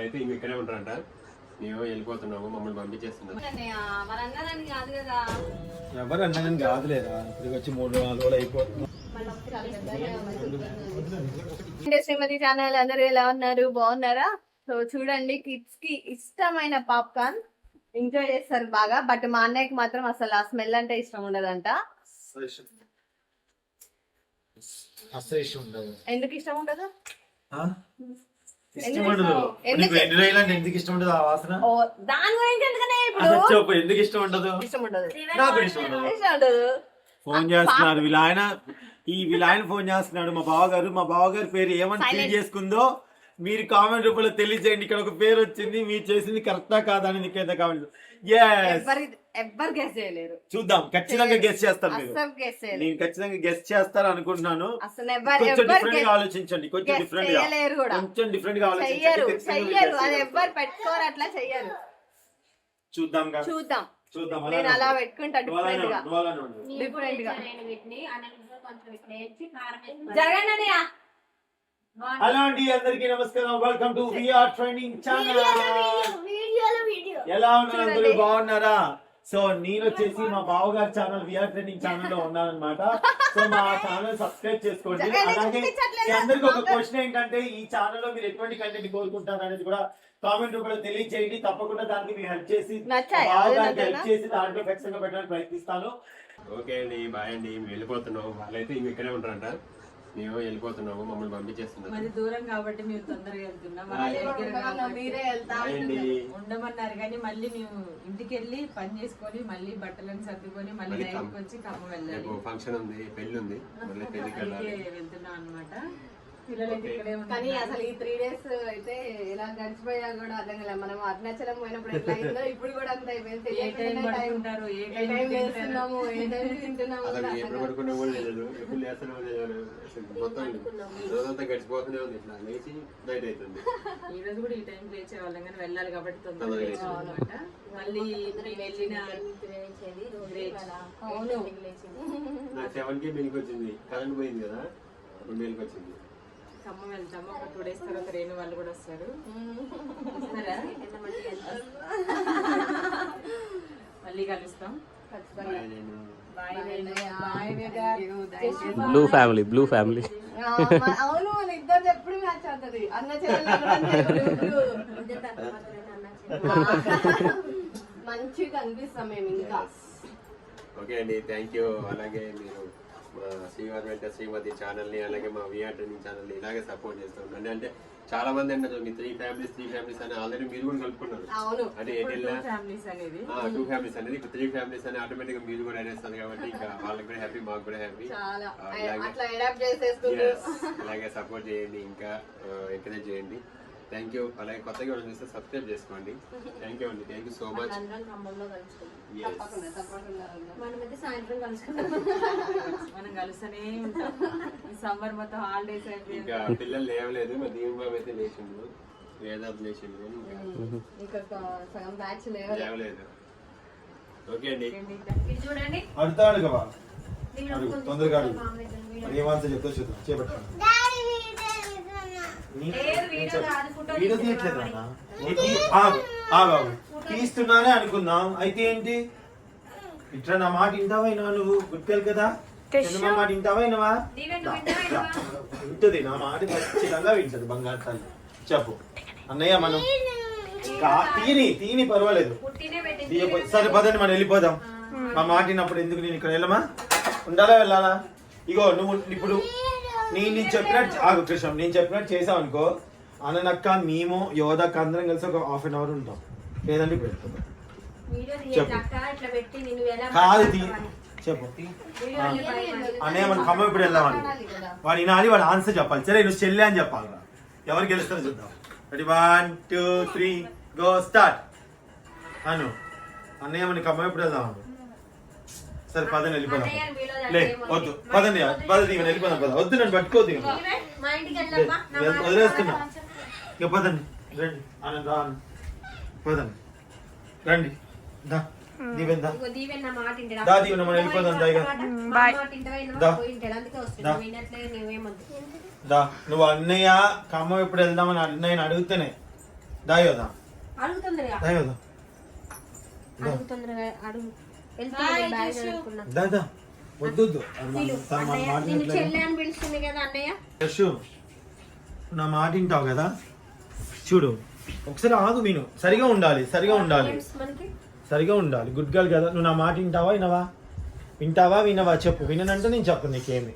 వాళ్ళైతే ఇంక ఇక్కడే ఉంటారంట. మేము వెళ్ళిపోతున్నాము మమ్మల్ని పంపించేస్తున్నారు. మరి అన్నదాన్ని కాదు కదా? ఎవరు అన్నదని కాదులేరా? ఇక్కడికి వచ్చి మూడు నాలుగు రోజులు అయిపోతుంది. అంటే శ్రీమతి ఛానల్ అందరూ ఎలా ఉన్నారు? బాగున్నారా? సో చూడండి కిడ్స్కి ఇష్టమైన పాప్కార్న్ ఎంజాయ్ చేస్తారు బాగా. బట్ మా అన్నయ్యకి మాత్రం అసలు ఆ స్మెల్ అంటే ఇష్టం ఉండదంట. ఎందుకు ఇష్టం ఉండదు? ఎందుకు? ఉండదు ఇష్టం? నీకు ఎందుకు? ఎన్ని రోజులు అంటే ఎందుకు ఇష్టం ఉండదు ఆ వాసన? ఓ దాని గురించి ఎందుకనే ఇప్పుడు? అసలు చెప్పు ఎందుకు ఇష్టం ఉండదు ఇష్టం ఉండదు నాకు కూడా ఇష్టం ఉండదు ఇష్టం ఉండదు ఫోన్ చేస్తున్నారు వీళ్ళ ఆయన. ఈ వీళ్ళ ఆయన ఫోన్ చేస్తున్నాడు. మా బావగారు మా బావగారి పేరు ఏమని ఫీల్ చేసుకుందో మీరు కామెంట్ రూపంలో తెలియజేయండి. ఇక్కడ ఒక పేరు వచ్చింది మీరు చేసింది కరెక్టా కాదా అని నీకైతే కామెంట్ ఎవ్వరు గెస్ చేయలేరు చూద్దాం ఖచ్చితంగా గెస్ట్ చేస్తారు మీరు గెస్ చేయలేరు నేను ఖచ్చితంగా గెస్ట్ చేస్తారు అనుకుంటున్నాను కొంచెం డిఫరెంట్గా ఆలోచించండి కొంచెం డిఫరెంట్గా చేయలేరు కూడా. కొంచెం డిఫరెంట్గా ఆలోచించండి చెయ్యరు అది. ఎవ్వరు పెట్టుకోరు అట్లా చెయ్యరు చూద్దాం గా. చూద్దాం చూద్దాం నేను అలా. పెట్టుకుంటా డిఫరెంట్గా. డిఫరెంట్గా జరగండి. హలో అండి అందరికీ నమస్కారం. Welcome to VR training channel ఎలా ఉన్నారు అందరూ. బాగున్నారా? సో నేను వచ్చేసి మా బావగారి ఛానల్ విఆర్ ట్రైనింగ్ ఛానల్లో ఉన్నానన్నమాట. సో మా ఛానల్ సబ్స్క్రైబ్ చేసుకోండి. అలాగే అందరికి ఒక క్వశ్చన్ ఏంటంటే ఈ ఛానల్లో మీరు ఎటువంటి కంటెంట్ కోరుకుంటారు అనేది కూడా కామెంట్ రూపంలో తెలియజేయండి తప్పకుండా దానికి మీరు హెల్ప్ చేసి? బావగారికి హెల్ప్? చేసి దాంట్లో ఖచ్చితంగా పెట్టడానికి ప్రయత్నిస్తాను. ఓకే అండి బాయ్ అండి. మేము వెళ్ళిపోతున్నాము వాళ్ళైతే ఇంక ఇక్కడే ఉంటారంట మేము వెళ్ళిపోతున్నాము మమ్మల్ని పంపించేస్తున్నారు. మరి దూరం కాబట్టి మేము తొందరగా వెళ్తున్నాం. మీరే ఉండమన్నారు కానీ మళ్ళీ మేము ఇంటికి వెళ్ళి పని చేసుకొని మళ్ళీ బట్టలను సర్దుకొని మళ్ళీ. వచ్చి ఖమ్మం వెళ్ళాలి. రేపు ఫంక్షన్ ఉంది పెళ్ళి ఉంది. మళ్ళీ పెళ్ళికి వెళ్ళాలి. అందుకే వెళ్తున్నాం ఇక్కడే కానీ అసలు ఈ త్రీ డేస్ అయితే ఇలా గడిచిపోయా కూడా అర్థం కాలే. మనం అరుణాచలం పోయినప్పుడు ఎట్లా అయిందో ఇప్పుడు కూడా అంత అయిపోయింది. ఏ టైం ఏ టైం తింటున్నాము? ఈ రోజు కూడా ఈ టైం లేచే వాళ్ళం కానీ వెళ్ళాలి కాబట్టి తొందరగా మళ్ళీ వెళ్ళిన అవును. సెవెన్కి మెలికి వచ్చింది. కరెంట్ పోయింది కదా. ఇప్పుడు మెలికి వచ్చింది. ఖమ్మం వెళ్తాము. ఒక టూ డేస్ తర్వాత రేణు వాళ్ళు కూడా వస్తారు. మళ్ళీ కలుస్తాం. బ్లూ ఫ్యామిలీ బ్లూ ఫ్యామిలీ అవును మన ఇద్దరు ఎప్పుడు మ్యాచ్ అవుతుంది. అన్న చెల్లెలు మంచిగా కనిపిస్తాం మేము ఇంకా. ఓకే అండి థ్యాంక్ యూ అలాగే మీరు మా శ్రీవారి వెంట శ్రీమతి ఛానల్ని అలాగే మా విఆర్ ట్రైనింగ్ ఛానల్ని ఇలాగే సపోర్ట్ చేస్తూ. ఉండండి అంటే చాలా మంది అంటారు మీ త్రీ ఫ్యామిలీస్ త్రీ ఫ్యామిలీస్ అని ఆల్రెడీ మీరు కూడా కలుపుకున్నారు. అంటే టూ ఫ్యామిలీస్ అనేది. ఇప్పుడు త్రీ ఫ్యామిలీస్ అని ఆటోమేటిక్గా మీరు కూడా అనేస్తారు కాబట్టి ఇంకా వాళ్ళకి కూడా హ్యాపీ మాకు కూడా హ్యాపీ. అలాగే సపోర్ట్ చేయండి ఇంకా ఎంకరేజ్ చేయండి. థ్యాంక్ యూ అలాగే కొత్తగా ఎవరైనా చూస్తే సబ్స్క్రైబ్ చేసుకోండి. థ్యాంక్ యూ అండి. థ్యాంక్ యూ సో మచ్ అందరం ఖమ్మంలో కలుసుకుంటాం తప్పకుండా తప్పకుండా మనమైతే సాయంత్రం కలుసుకుంటాం మనం కలుస్తూనే ఉంటాం. ఈ సమ్మర్ మొత్తం హాలిడేస్ అయిపోయింది. ఇంకా పిల్లలు లేవలేదు మా దీని బాబు అయితే లేచిండు. వేదాంత్ లేచిండు ఇంకా సగం బ్యాచ్ లేవలేదు. ఓకే అండి. చూడండి. అడుగుతాడు కదా తొందరగా అడుగు. మామిడి వీడియో. మరి ఏమాన్స చెప్తా చూద్దాం చేపట్టాను లేదు, వీడియో తీయట్లేదు? ఆగు. తీస్తున్నానే అనుకుందాం. అయితే ఏంటి? ఇట్లా నా మాట వింటావా వినవా నువ్వు? గుర్తుకెళ్ళి కదా? చిన్న మాట వింటావా వినవా? దీవెన్ నువ్వు వింటావా వినవా? వింటది నా మాట ఖచ్చితంగా వింటది బంగారు తల్లి చెప్పు. అన్నయ్య మనం తీని తీని పర్వాలేదు. సరే పదండి మనం వెళ్ళిపోదాం. మా మాట విన్నప్పుడు ఎందుకు నేను ఇక్కడ వెళ్ళమా? ఉండాలా వెళ్ళాలా? ఇగో నువ్వు ఇప్పుడు నేను చెప్పినట్టు ఆగు కృష్ణ నేను చెప్పినట్టు చేసావు అనుకో అననక్క మేము యోధక్క అందరం కలిసి ఒక హాఫ్ అన్ అవర్ ఉంటాం లేదంటే ఇప్పుడు. వీడియో చెప్పు. తీయక ఇట్లా పెట్టి నేను ఎలా కాదు తీ. చెప్పు. అన్నయ్య మనం ఖమ్మం ఇప్పుడు వెళ్దామని వాడు వినాలి వాడు ఆన్సర్ చెప్పాలి సరే నువ్వు చెల్లి అని చెప్పాలి రా. ఎవరు గెలుస్తారో చూద్దాం ready one two three go start అను అన్నయ్య మన ఖమ్మం ఎప్పుడు వెళ్దాం అను. సరే పదని వెళ్ళిపోదాం లే. వద్దు పదండి పదండి ఇక వెళ్ళిపోదాం పద వద్దు నన్ను మాట వదిలేస్తున్నా. ఇక పదండి రండి ఆనంద్ రా అను. పదండి రండి దా దీవెన్ దా దీవెన్ నా మాట? దా దీవెన మనం వెళ్ళిపోదాం దా ఇక. అందుకే. నువ్వు వినట్లేదు, నువ్వేమొద్దు. దా నువ్వు అన్నయ్య ఖమ్మం ఎప్పుడు వెళ్దామని అన్నయ్యని అడిగితేనే దాయోదా అడుగు తొందరగా దాయోదా అడుగు దాదా వద్దు మన- మన నా మాట వింటావు కదా? చూడు ఒకసారి ఆగు విను. సరిగా ఉండాలి సరిగా ఉండాలి. సరిగా ఉండాలి. గుడ్ గర్ల్ కదా. నువ్వు నా మాట వింటావా వినవా? వింటావా వినవా? చెప్పు. విననంటే నేను చెప్పు నీకేమి.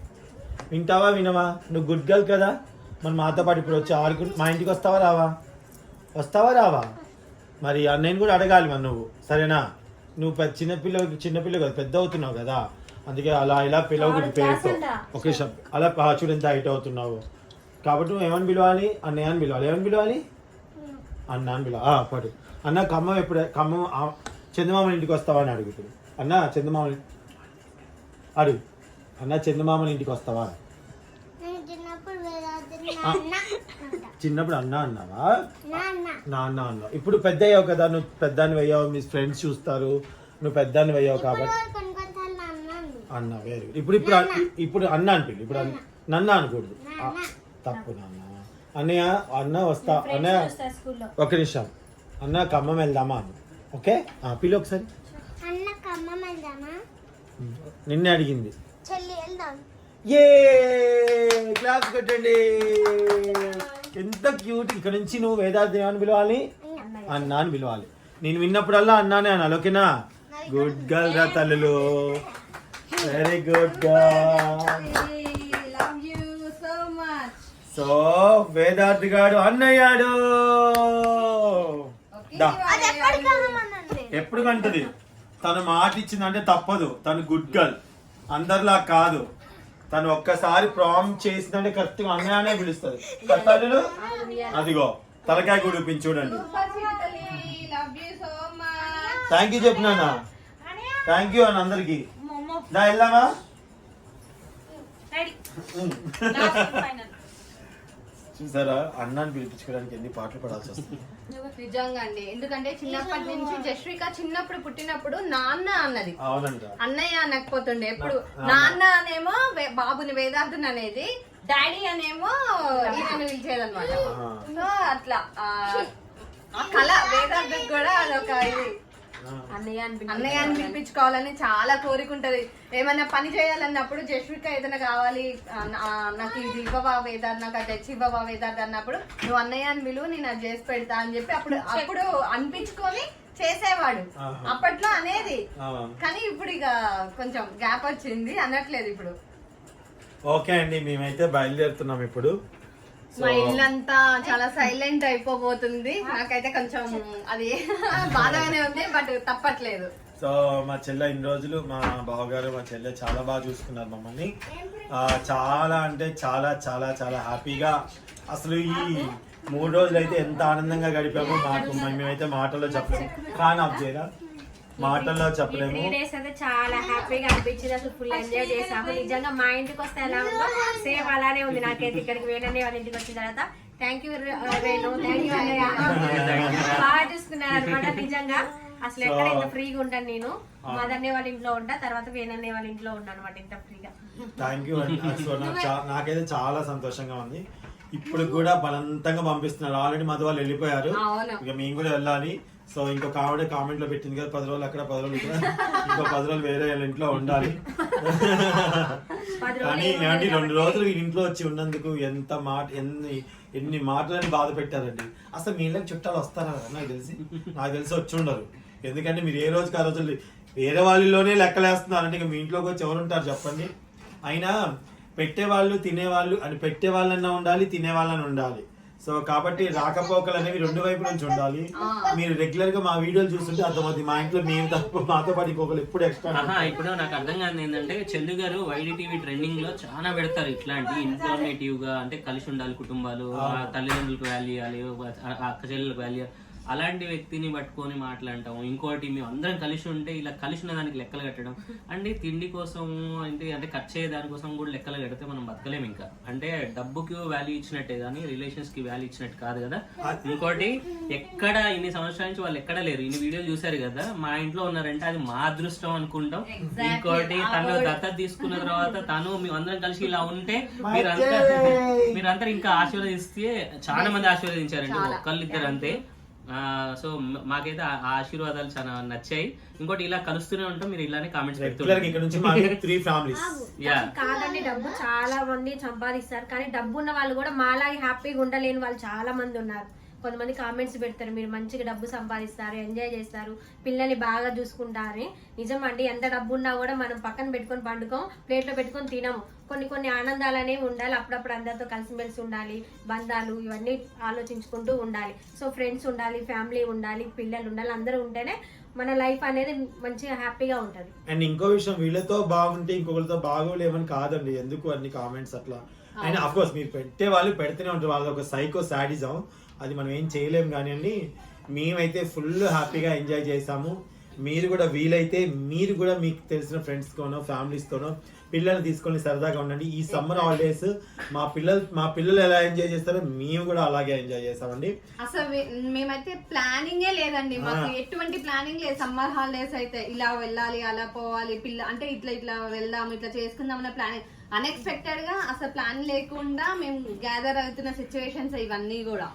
వింటావా వినవా? నువ్వు గుడ్ గర్ల్ కదా? మరి మాతో పాటు ఇప్పుడు వచ్చి ఆడుకు మా ఇంటికి వస్తావా రావా? వస్తావా రావా? మరి అన్నయ్యని కూడా అడగాలి మరి నువ్వు. సరేనా? నువ్వు పెద్ద చిన్నపిల్ల చిన్నపిల్ల కదా పెద్ద అవుతున్నావు కదా. అందుకే అలా ఇలా పిలవకుడి పేరుతో. ఒకే శబ్ అలా ఆ చూడు ఎంత హైట్ అవుతున్నావు. కాబట్టి నువ్వు ఏమని పిలవాలి? అన్నయ్య అని పిలవాలి. ఏమని పిలవాలి? అన్న అని పిలవ పడు. అన్న ఖమ్మం ఎప్పుడు? ఖమ్మం చందమామ ఇంటికి వస్తావా అని అడుగుతాడు అన్న చందమామ అడుగు. అన్న చందమామ ఇంటికి వస్తావా? చిన్నప్పుడు అన్న అన్నావా? నాన్న. అన్నావు. ఇప్పుడు పెద్ద అయ్యావు కదా నువ్వు పెద్దాన్ని అయ్యావు మీ ఫ్రెండ్స్ చూస్తారు నువ్వు పెద్దాన్ని అయ్యావు కాబట్టి. అన్న వేరు. ఇప్పుడు ఇప్పుడు అన్న- ఇప్పుడు అన్న అనిపింది ఇప్పుడు అన్న- నన్న. అనకూడదు. తప్పు నాన్న. అన్నయ్య అన్న వస్తా. అన్నయ్య స్కూల్లో. ఒక నిమిషం. అన్న ఖమ్మం వెళ్దామా అన్న. ఓకే? ఆ, పిలు ఒకసారి. నిన్నే అడిగింది. ఏ క్లాస్ కొట్టండి. ఎంత క్యూట్ ఇక్కడ నుంచి నువ్వు వేదార్థం ఏమని పిలవాలి? అన్న అని పిలవాలి. నేను విన్నప్పుడల్లా అన్నానే అనాలి ఓకేనా గుడ్ గర్ల్ రా తల్లులు. Very good girl love you so much so వేదార్థి గాడు అన్నయ్యాడు ఎప్పుడు కంటది? తను మాట ఇచ్చిందంటే తప్పదు. తను గుడ్ గర్ల్ అందరిలా కాదు. తను ఒక్కసారి ప్రామ్ చేసిందంటే కరెక్ట్గా అన్నయ్యనే పిలుస్తుంది. అదిగో తలకాయ గుడిపించి చూడండి. థ్యాంక్ యూ చెప్పినానా థ్యాంక్ యూ అని అందరికి. దా వెళ్దామా? చూసారా? అన్నాన్ని పిలిపించుకోవడానికి ఎన్ని పాటలు పడాల్సి వస్తుంది? నిజంగా అండి. ఎందుకంటే చిన్నప్పటి నుంచి జశ్విక చిన్నప్పుడు పుట్టినప్పుడు నాన్న అన్నది. అవునంట. అన్నయ్య అనకపోతుండే. ఎప్పుడు నాన్న అనేమో వే- బాబుని వేదార్థుని అనేది డాడీ అనేమో ఈయనను పిలిచేదన్నమాట. సో అట్లా ఆ ఆ కళ వేదార్థకు కూడా అదొక ఇది. అన్నయ్య అని అన్నయ్య అని పిలిపించుకోవాలని చాలా కోరిక ఉంటది. ఏమైనా పని చేయాలన్నప్పుడు జస్విక ఏదైనా కావాలి నాకు ఇది ఇవ్వవా వేదార్ నాకు అది తెచ్చి ఇవ్వవా వేదార్ అన్నప్పుడు నువ్వు అన్నయ్య అని విలువ నేను అది చేసి పెడతా అని చెప్పి అప్పుడు అప్పుడు అనిపించుకొని చేసేవాడు. అప్పట్లో అనేది. కానీ ఇప్పుడు ఇక కొంచెం గ్యాప్ వచ్చింది అనట్లేదు ఇప్పుడు. ఓకే అండి మేమైతే బయలుదేరుతున్నాం ఇప్పుడు. మా ఇల్లంతా చాలా సైలెంట్ అయిపోబోతుంది. నాకైతే కొంచెం అది బాధగానే ఉంది బట్ తప్పట్లేదు. సో మా చెల్లె ఇన్ని రోజులు మా బావగారు మా చెల్లె చాలా బాగా చూసుకున్నారు మమ్మల్ని. ఆ, చాలా అంటే చాలా చాలా చాలా హ్యాపీగా అసలు ఈ మూడు రోజులు అయితే ఎంత ఆనందంగా గడిపామో మాకు మేమైతే మాటల్లో చెప్పలేము కానీ చేయరా మాటల్లో చెప్పలేము. త్రీ డేస్ అయితే చాలా హ్యాపీగా అనిపించింది. అసలు ఫుల్ ఎంజాయ్ చేసాము నిజంగా మా ఇంటికి వస్తే ఎలా ఉందో సేమ్ అలానే ఉంది. నాకైతే ఇక్కడికి వేణనే వాళ్ళ ఇంటికి వచ్చిన తర్వాత thank you Venu thank you అన్నయ్య. బాగా చూసుకున్నారు అనమాట నిజంగా. అసలు ఎక్కడ ఇంత ఫ్రీగా ఉంటాను నేను? మదన్నే వాళ్ళ ఇంట్లో ఉంటా తర్వాత వేణన్నే వాళ్ళ ఇంట్లో ఉంటాను అనమాట ఇంత ఫ్రీగా థ్యాంక్ యూ నాకైతే చాలా సంతోషంగా ఉంది. ఇప్పుడు కూడా బలవంతంగా పంపిస్తున్నారు. ఆల్రెడీ మధు వాళ్ళు వెళ్ళిపోయారు. అవును. ఇక మేము కూడా వెళ్ళాలి. సో ఇంకొక ఆవిడ కామెంట్లో పెట్టింది కదా పది రోజులు అక్కడ పది రోజులు ఇక్కడ. ఇంకో పది రోజులు వేరే వాళ్ళ ఇంట్లో ఉండాలి. కానీ ఏమంటే రెండు రోజులు ఇంట్లో వచ్చి ఉన్నందుకు ఎంత మాట ఎన్ని ఎన్ని మాటలని బాధ పెట్టారండి. అసలు మీ ఇళ్ళకి చుట్టాలు వస్తారా? నాకు తెలిసి. నాకు తెలిసి వచ్చి ఉండరు. ఎందుకంటే మీరు ఏ రోజుకి ఆ రోజులు వేరే వాళ్ళలోనే లెక్కలేస్తున్నారు అంటే ఇక మీ ఇంట్లోకి వచ్చి ఎవరు ఉంటారు చెప్పండి? అయినా పెట్టేవాళ్ళు తినేవాళ్ళు అని పెట్టే వాళ్ళన్నా ఉండాలి తినే వాళ్ళని ఉండాలి. సో కాబట్టి రాకపోకలు అనేవి రెండు వైపు నుంచి ఉండాలి. మీరు రెగ్యులర్గా మా వీడియోలు చూస్తుంటే అర్థమవుతుంది. మా ఇంట్లో మేము తప్ప మాతో పాటు ఇంకొకరు ఎప్పుడు ఎక్స్ట్రా ఇప్పుడు నాకు అర్థం కాదు ఏంటంటే చెల్లు గారు వైడి టీవీ ట్రెండింగ్లో చాలా పెడతారు ఇట్లాంటి ఇన్ఫర్మేటివ్గా అంటే కలిసి ఉండాలి కుటుంబాలు ఆ. తల్లిదండ్రులకు వాల్యూ ఇవ్వాలి అక్క చెల్లెలకు వాల్యూ అలాంటి వ్యక్తిని పట్టుకొని మాట్లాడటం ఇంకోటి మేము అందరం కలిసి ఉంటే ఇలా కలిసి ఉన్న దానికి లెక్కలు కట్టడం. అంటే తిండి కోసం అంటే అంటే ఖర్చు అయ్యే దానికోసం కూడా లెక్కలు కడితే మనం బతకలేము ఇంకా. అంటే డబ్బుకి వాల్యూ ఇచ్చినట్టే కానీ రిలేషన్స్కి వాల్యూ ఇచ్చినట్టు కాదు కదా. ఇంకోటి ఎక్కడ ఇన్ని సంవత్సరాల నుంచి వాళ్ళు ఎక్కడ లేరు. ఇన్ని వీడియోలు చూసారు కదా. మా ఇంట్లో ఉన్నారంటే అది మా అదృష్టం అనుకుంటాం. ఇంకోటి తను దత్తత తీసుకున్న తర్వాత తను మేము అందరం కలిసి ఇలా ఉంటే మీరంతా మీరంతా ఇంకా ఆశీర్వదిస్తే చాలా మంది ఆశీర్వదించారండి. ఒక్కళ్ళిద్దరు అంతే. సో మాకైతే ఆ ఆశీర్వాదాలు చాలా నచ్చాయి. ఇంకోటి ఇలా కలుస్తూనే ఉంటాం మీరు ఇలానే కామెంట్స్ రెగ్యులర్ పెడుతుంటారు ఇక్కడ నుంచి మాకు త్రీ ఫ్యామిలీస్ యా. కాదండి డబ్బు చాలా మంది సంపాదిస్తారు. కానీ డబ్బు ఉన్న వాళ్ళు కూడా మాలాగే హ్యాపీగా ఉండలేని వాళ్ళు చాలా మంది ఉన్నారు. కొంతమంది కామెంట్స్ పెడతారు మీరు మంచిగా డబ్బు సంపాదిస్తారు ఎంజాయ్ చేస్తారు పిల్లల్ని బాగా చూసుకుంటారని. నిజం అండి ఎంత డబ్బు ఉన్నా కూడా మనం పక్కన పెట్టుకొని పండుకోం ప్లేట్లో పెట్టుకొని తినము. కొన్ని కొన్ని ఆనందాలు అనేవి ఉండాలి అప్పుడప్పుడు అందరితో కలిసిమెలిసి ఉండాలి బంధాలు ఇవన్నీ ఆలోచించుకుంటూ ఉండాలి. సో ఫ్రెండ్స్ ఉండాలి ఫ్యామిలీ ఉండాలి పిల్లలు ఉండాలి అందరూ ఉంటేనే మన లైఫ్ అనేది మంచిగా హ్యాపీగా ఉంటుంది. అండ్ ఇంకో విషయం వీళ్ళతో బాగుంటే ఇంకొకరితో బాగోలేమని కాదండి. ఎందుకు అన్ని కామెంట్స్ అట్లా? అండ్ అఫ్ కోర్స్ మీరు పెట్టే వాళ్ళు పెడితేనే ఉంటారు. వాళ్ళ ఒక సైకో సాడిజం అది మనం ఏం చేయలేం కానివ్వండి. మేమైతే ఫుల్ హ్యాపీగా ఎంజాయ్ చేసాము మీరు కూడా వీలైతే మీరు కూడా మీకు తెలిసిన ఫ్రెండ్స్తోనో ఫ్యామిలీస్తోనో పిల్లల్ని తీసుకొని సరదాగా ఉండండి. ఈ సమ్మర్ హాలిడేస్ మా పిల్లలు మా పిల్లలు ఎలా ఎంజాయ్ చేస్తారో మేము కూడా అలాగే ఎంజాయ్ చేస్తామండి. అసలు మేమైతే ప్లానింగే లేదండి. మాకు. ఎటువంటి ప్లానింగ్ లేదు. సమ్మర్ హాలిడేస్ అయితే ఇలా వెళ్ళాలి అలా పోవాలి పిల్ల అంటే ఇట్లా ఇట్లా వెళ్దాం ఇట్లా చేసుకుందాం అన్న ప్లానింగ్. అన్ఎక్స్పెక్టెడ్గా అసలు ప్లాన్ లేకుండా మేము గ్యాదర్ అవుతున్న సిచ్యువేషన్స్ ఇవన్నీ కూడా.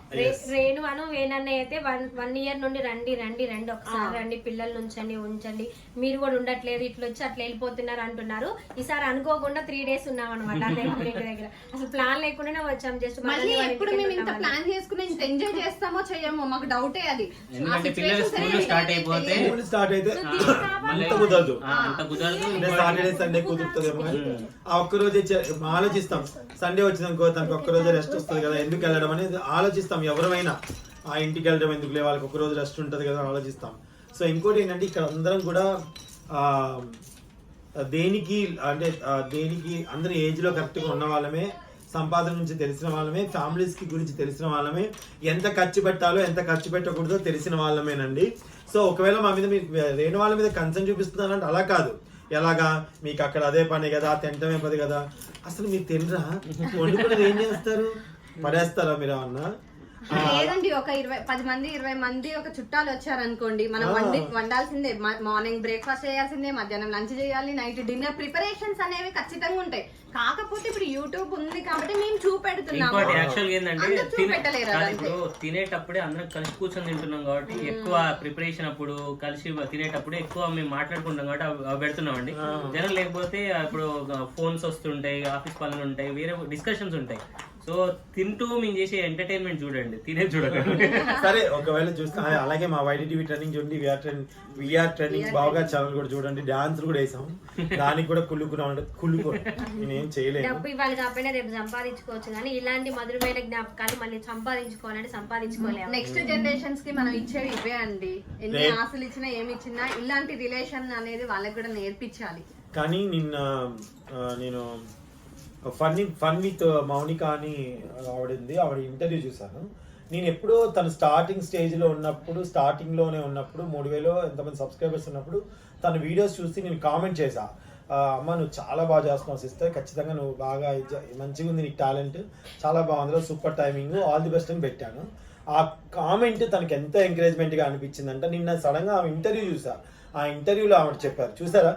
రేణు అను వేనన్నయ్య అయితే వన్ వన్ ఇయర్ నుండి రండి రండి రండి. ఒకసారి రండి పిల్లల్ని ఉంచండి ఉంచండి. మీరు కూడా ఉండట్లేదు ఇట్లా వచ్చి అట్లా వెళ్ళిపోతున్నారు అంటున్నారు. ఈసారి అనుకోకుండా త్రీ డేస్ ఉన్నాం అనమాట అదే వాళ్ళ ఇంటి దగ్గర. అసలు ప్లాన్ లేకుండానే వచ్చాం జస్ట్ మళ్ళీ ఎప్పుడు మేము ఇంత ప్లాన్ చేసుకుని ఇంత ఎంజాయ్ చేస్తామో చెయ్యమో మాకు డౌటే అది. ఎందుకంటే పిల్లలు స్కూల్ స్టార్ట్ అయిపోతే స్టార్ట్ అయితే అంత కుదరదు. కుదరదు. సాటర్డే సండే ఆ రోజే ఆలోచిస్తాం. సండే వచ్చిందనుకో తనకు ఒక్క రోజే రెస్ట్ వస్తుంది కదా ఎందుకు వెళ్ళడం అనేది ఆలోచిస్తాం. ఎవరైనా ఆ ఇంటికి వెళ్ళడం ఎందుకులే వాళ్ళకి ఒకరోజు రెస్ట్ ఉంటుంది కదా ఆలోచిస్తాం. సో ఇంకోటి ఏంటంటే ఇక్కడ అందరం కూడా దేనికి అంటే దేనికి అందరి ఏజ్లో కరెక్ట్గా కరెక్ట్గా ఉన్న వాళ్ళమే సంపాదన నుంచి తెలిసిన వాళ్ళమే ఫ్యామిలీస్కి గురించి తెలిసిన వాళ్ళమే ఎంత ఖర్చు పెట్టాలో ఎంత ఖర్చు పెట్టకూడదో తెలిసిన వాళ్ళమేనండి. సో ఒకవేళ మా మీద మీకు లేని వాళ్ళ మీద కన్సర్న్ చూపిస్తున్నారంటే అలా కాదు. ఎలాగా? మీకు అక్కడ అదే పని కదా తింటమే పది కదా. అసలు మీరు తినరా? వండుకుని ఏం చేస్తారు? పడేస్తారా మీరు అన్నా లేదండి ఒక ఇరవై పది మంది ఇరవై మంది ఒక చుట్టాలు వచ్చారనుకోండి. మనం. వండి వండాల్సిందే. మార్నింగ్ బ్రేక్ఫాస్ట్ చేయాల్సిందే మధ్యాహ్నం లంచ్ చేయాలి నైట్ డిన్నర్ ప్రిపరేషన్స్ అనేవి ఖచ్చితంగా ఉంటాయి. కాకపోతే ఇప్పుడు యూట్యూబ్ ఉంది కాబట్టి మేము చూపెడుతున్నాము. యాక్చువల్ ఏంటంటే తినేటప్పుడే అందరం కలిసి కూర్చొని తింటున్నాం కాబట్టి ఎక్కువ ప్రిపరేషన్ అప్పుడు కలిసి తినేటప్పుడు ఎక్కువ మేము మాట్లాడుకుంటాం కాబట్టి అవి పెడుతున్నామండి. జనం లేకపోతే ఇప్పుడు ఫోన్స్ వస్తుంటాయి ఆఫీస్ పనులు ఉంటాయి వేరే డిస్కషన్స్ ఉంటాయి. సో తింటూ మేము చేసే ఎంటర్టైన్మెంట్ చూడండి తినే చూడకండి సరే ఒకవేళ చూస్తే అలాగే మా వైడి టీవీ ట్రెండింగ్ చూడండి విఆర్ ట్రెండ్ విఆర్ ట్రెండింగ్ బాగా ఛానల్ కూడా చూడండి డాన్స్ కూడా వేసాం. దానికి కూడా కుళ్ళుకున్నాం అంటే కుళ్ళుకో నేనేం చేయలేను డబ్బు ఇవ్వాలి కాబట్టి రేపు సంపాదించుకోవచ్చు కానీ ఇలాంటి మధురమైన జ్ఞాపకాలు మళ్ళీ సంపాదించుకోవాలంటే సంపాదించుకోలేము. నెక్స్ట్ జనరేషన్స్కి మనం ఇచ్చేవి ఇవే అండి. ఎన్ని ఆశలు ఇచ్చినా ఏమి ఇచ్చినా ఇలాంటి రిలేషన్ అనేది వాళ్ళకి కూడా నేర్పించాలి. కానీ నిన్న నేను ఫన్నీ ఫన్ విత్ మౌనిక అని ఆవిడింది. ఆవిడ ఇంటర్వ్యూ చూశాను. నేను ఎప్పుడో తను స్టార్టింగ్ స్టేజ్లో ఉన్నప్పుడు స్టార్టింగ్లోనే ఉన్నప్పుడు మూడు వేలు ఎంతమంది సబ్స్క్రైబర్స్ ఉన్నప్పుడు తన వీడియోస్ చూసి నేను కామెంట్ చేశా. Uh, అమ్మ నువ్వు చాలా బాగా చేస్తున్నావు సిస్టర్ ఖచ్చితంగా నువ్వు బాగా మంచిగా ఉంది నీకు టాలెంట్ చాలా బాగుంది super timing all the best అని పెట్టాను. ఆ కామెంట్ తనకి ఎంత ఎంకరేజ్మెంట్గా అనిపించిందంటే నిన్న సడన్గా ఆమె ఇంటర్వ్యూ చూసా ఆ ఇంటర్వ్యూలో ఆవిడ చెప్పారు. చూసారా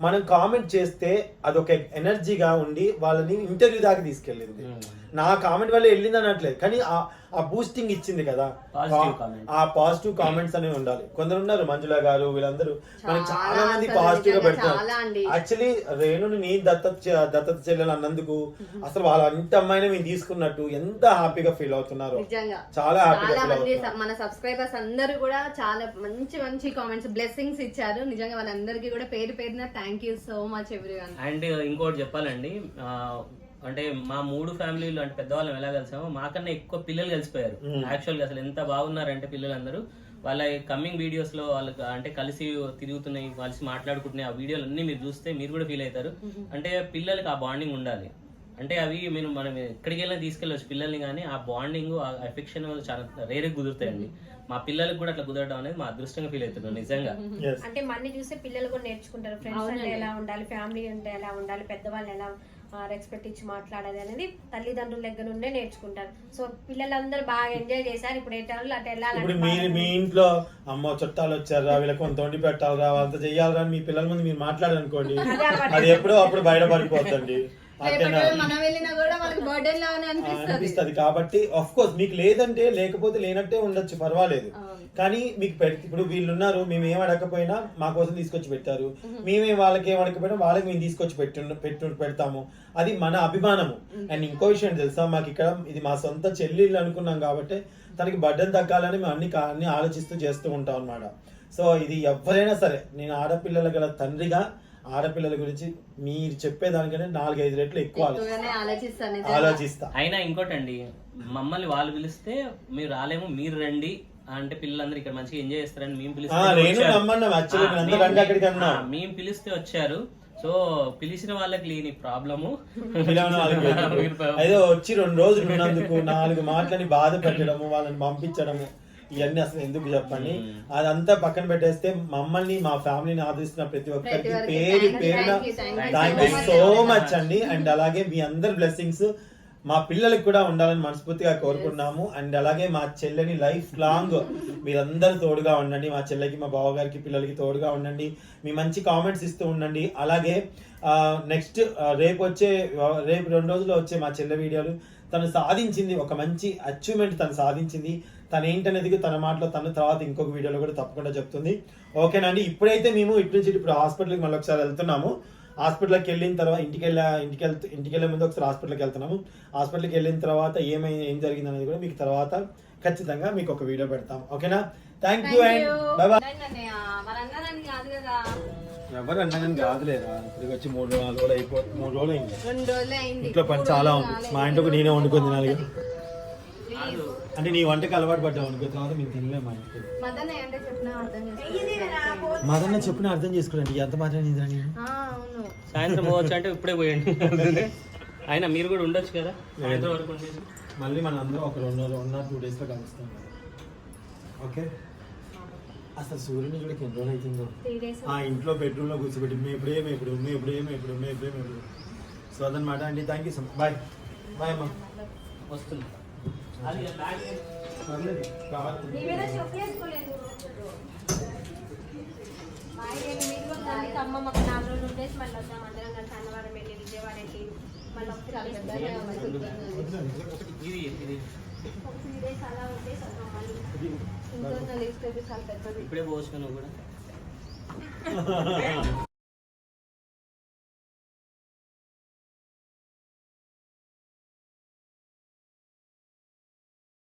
మనం కామెంట్ చేస్తే అదొక ఎనర్జీగా ఉండి వాళ్ళని ఇంటర్వ్యూ దాకా తీసుకెళ్ళింది. నా కామెంట్ వల్ల వెళ్ళింది అనట్లేదు కానీ ఆ- ఆ బూస్టింగ్ ఇచ్చింది కదా. ఆ పాజిటివ్ కామెంట్స్ అనేవి ఉండాలి. కొందరు ఉన్నారు మంజుల గారు వీళ్ళందరూ. మనకి చాలా మంది పాజిటివ్గా పెడతారు. యాక్చువల్లీ రేణుని నీ దత్తత చే- దత్తత చెల్లెలు అన్నందుకు అసలు వాళ్ళ అంత అమ్మాయిని మేము తీసుకున్నట్టు ఎంత హ్యాపీగా ఫీల్ అవుతున్నారు. నిజంగా. చాలా హ్యాపీగా మన సబ్స్క్రైబర్స్ అందరూ కూడా చాలా మంచి మంచి కామెంట్స్ బ్లెస్సింగ్స్ ఇచ్చారు. నిజంగా వాళ్ళందరికీ కూడా పేరు పేరున thank you so much everyone and ఇంకోటి చెప్పాలండి ఆ, అంటే మా మూడు ఫ్యామిలీలు అంటే పెద్దవాళ్ళం ఎలా కలిసామో మాకన్నా ఎక్కువ పిల్లలు కలిసిపోయారు. యాక్చువల్గా అసలు ఎంత బాగున్నారంటే పిల్లలందరూ. వాళ్ళ కమింగ్ వీడియోస్లో వాళ్ళకి అంటే కలిసి తిరుగుతున్నాయి కలిసి మాట్లాడుకుంటున్నాయి. ఆ వీడియోలు అన్ని మీరు చూస్తే మీరు కూడా ఫీల్ అవుతారు. అంటే పిల్లలకి ఆ బాండింగ్ ఉండాలి. అంటే అవి మీరు మనం ఎక్కడికి వెళ్ళినా తీసుకెళ్ళవచ్చు పిల్లల్ని కానీ ఆ బాండింగ్ ఆ ఎఫెక్షన్ చాలా రేరే కుదురుతాయండి. మా పిల్లలకు కూడా అట్లా కుదరడం అనేది మా అదృష్టంగా ఫీల్ అవుతున్నాం నిజంగా. అంటే మన్ని చూస్తే పిల్లలు కూడా నేర్చుకుంటారు. ఫ్రెండ్స్ అంటే ఎలా ఉండాలి? ఫ్యామిలీ అంటే ఎలా ఉండాలి? పెద్దవాళ్ళు ఎలా రెస్పెక్ట్ ఇచ్చి మాట్లాడాలి అనేది తల్లిదండ్రుల దగ్గర నుండే నేర్చుకుంటారు. సో పిల్లలందరూ బాగా ఎంజాయ్ చేశారు. ఇప్పుడు ఏ టైంలో అటు ఇప్పుడు వెళ్ళాలంటే మీరు మీ ఇంట్లో అమ్మ చుట్టాలు వచ్చారా వీళ్ళకి కొంత వండి పెట్టాలరా అంత చెయ్యాలరా అని మీ పిల్లల ముందు మీరు మాట్లాడారనుకోండి అది ఎప్పుడో అప్పుడు రోజు మనం వెళ్ళినా కూడా మనకి బర్త్డే లాగానే అనిపిస్తుంది. అనిపిస్తుంది. కాబట్టి ఆఫ్ కోర్స్ మీకు లేదంటే లేకపోతే లేనట్టే ఉండొచ్చు పర్వాలేదు. కానీ మీకు ఇప్పుడు వీళ్ళు ఉన్నారు మేము ఏం అడగకపోయినా మా కోసం తీసుకొచ్చి పెట్టారు. మేమేం. వాళ్ళకి ఏం అడగకపోయినా వాళ్ళకి మేము తీసుకొచ్చి పెట్టు పెట్టు పెడతాము. అది మన అభిమానము. అండ్ ఇంకో విషయం తెలుసా మాకు ఇక్కడ ఇది మా సొంత చెల్లెళ్ళు అనుకున్నాం కాబట్టి తనకి బడ్డను తగ్గాలని మేము అన్ని అన్ని ఆలోచిస్తూ చేస్తూ ఉంటాం అన్నమాట. సో ఇది ఎవరైనా సరే నేను ఆడపిల్లల గల తండ్రిగా ఆడపిల్లల గురించి మీరు చెప్పేదానికంటే నాలుగైదు రెట్లు ఎక్కువ. ఆలోచిస్తా అయినా ఇంకోటండి మమ్మల్ని వాళ్ళు పిలిస్తే మీరు రాలేము మీరు రండి అంటే పిల్లలందరూ ఇక్కడ మంచిగా ఎంజాయ్ చేస్తారని మేము పిలిస్తే మేము- పిలిస్తే వచ్చారు. సో పిలిచిన వాళ్ళకి లేని ప్రాబ్లము? ఏదో వచ్చి రెండు రోజులు ఉన్నందుకు నాలుగు మాటలని బాధ పెట్టడము వాళ్ళని పంపించడము. ఇవన్నీ అసలు ఎందుకు చెప్పండి? అదంతా పక్కన పెట్టేస్తే మమ్మల్ని మా ఫ్యామిలీని ఆదరిస్తున్న ప్రతి ఒక్కరికి పేరు పేరున థ్యాంక్ యూ. సో మచ్ అండి. అండ్ అలాగే మీ అందరి బ్లెస్సింగ్స్ మా పిల్లలకు కూడా ఉండాలని మనస్ఫూర్తిగా కోరుకున్నాము అండ్ అలాగే మా చెల్లెని లైఫ్ లాంగ్ మీరందరూ తోడుగా ఉండండి. మా చెల్లెకి మా బావగారికి పిల్లలకి తోడుగా ఉండండి. మీ మంచి కామెంట్స్ ఇస్తూ ఉండండి. అలాగే నెక్స్ట్ రేపు వచ్చే రేపు రెండు రోజుల్లో వచ్చే మా చెల్లె వీడియోలు తను సాధించింది. ఒక మంచి అచీవ్మెంట్ తను సాధించింది. తను ఏంటనేది తన మాటలో తను తర్వాత ఇంకొక వీడియోలో కూడా తప్పకుండా చెప్తుంది. ఓకేనండి ఇప్పుడైతే మేము ఇటు నుంచి ఇప్పుడు హాస్పిటల్కి మళ్ళీ ఒకసారి వెళ్తున్నాము. హాస్పిటల్కి వెళ్ళిన తర్వాత ఇంటికి వెళ్ళా ఇంటికి వెళ్తే ఇంటికి వెళ్ళే ముందు ఒకసారి హాస్పిటల్కి వెళ్తున్నాము. హాస్పిటల్కి వెళ్ళిన తర్వాత ఏమై ఏం జరిగింది అనేది కూడా మీకు తర్వాత ఖచ్చితంగా మీకు ఒక వీడియో పెడతాం. ఓకేనా? Thank you and bye bye మరి అన్నారని కాదు ఎవరు కాదులేరా? ఇప్పటికి వచ్చి మూడు నాలుగు రోజులు అయిపో మూడు రోజులు అయింది. ఇంట్లో పని చాలా ఉంది. మా ఇంటికి నేనే వండుకొని తినాలి అంటే నీ వంటకి అలవాటు పడ్డావు అనుకో తర్వాత మేము తినలేము మా ఇంటికి మదన్న చెప్పిన అర్థం చేసుకోండి ఎంత మాత్రం నేను? అవును. సాయంత్రం పోవచ్చు అంటే ఇప్పుడే పోయండి. అయినా మీరు కూడా ఉండొచ్చు కదా? సాయంత్రం వరకు ఉండేసి. మళ్ళీ మన అందరం ఒక రెండు రోజులు వన్ ఆర్ టూ డేస్లో కలుస్తాం. ఓకే? అసలు సూర్యుని కూడా ఎన్ని రోజులు అవుతుందో? ఆ ఇంట్లో బెడ్రూమ్లో కూర్చోబెట్టి మేము ఎప్పుడే మేము ఇప్పుడు మేము ఎప్పుడే మేము ఇప్పుడు మేము ఎప్పుడే మేము ఇప్పుడు సో అదనమాట అండి. Thank you so bye bye అమ్మా. వస్తుంది. అమ్మ మాకు నాలుగు రోజులు ఉండేసి మళ్ళీ వద్దాం అందరం కలిసి అన్నవరం వెళ్ళి విజయవాడకి మళ్ళీ అలా మళ్ళీ చాలా పెద్దది ఇప్పుడే పోసుకున్నావు కూడా.